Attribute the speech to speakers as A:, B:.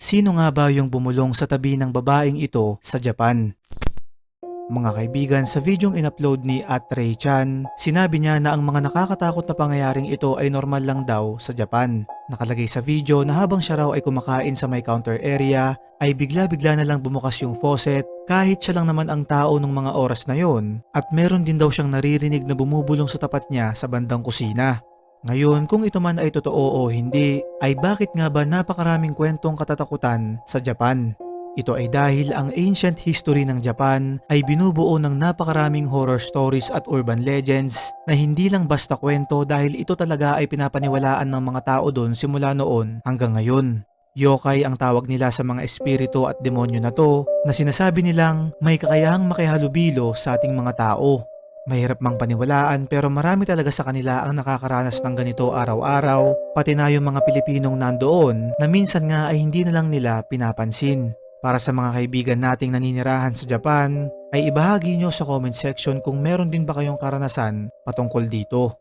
A: Sino nga ba yung bumulong sa tabi ng babaeng ito sa Japan? Mga kaibigan, sa videong in-upload ni at Ray Chan, sinabi niya na ang mga nakakatakot na pangyayaring ito ay normal lang daw sa Japan. Nakalagay sa video na habang siya raw ay kumakain sa may counter area, ay bigla-bigla na lang bumukas yung faucet kahit siya lang naman ang tao nung mga oras na yon at meron din daw siyang naririnig na bumubulong sa tapat niya sa bandang kusina. Ngayon, kung ito man ay totoo o hindi, ay bakit nga ba napakaraming kwentong katatakutan sa Japan? Ito ay dahil ang ancient history ng Japan ay binubuo ng napakaraming horror stories at urban legends na hindi lang basta kwento dahil ito talaga ay pinapaniwalaan ng mga tao doon simula noon hanggang ngayon. Yokai ang tawag nila sa mga espiritu at demonyo na to na sinasabi nilang may kakayahang makihalubilo sa ating mga tao. Mahirap mang paniwalaan pero marami talaga sa kanila ang nakakaranas ng ganito araw-araw, pati na yung mga Pilipinong nandoon na minsan nga ay hindi na lang nila pinapansin. Para sa mga kaibigan nating naninirahan sa Japan, ay ibahagi nyo sa comment section kung meron din ba kayong karanasan patungkol dito.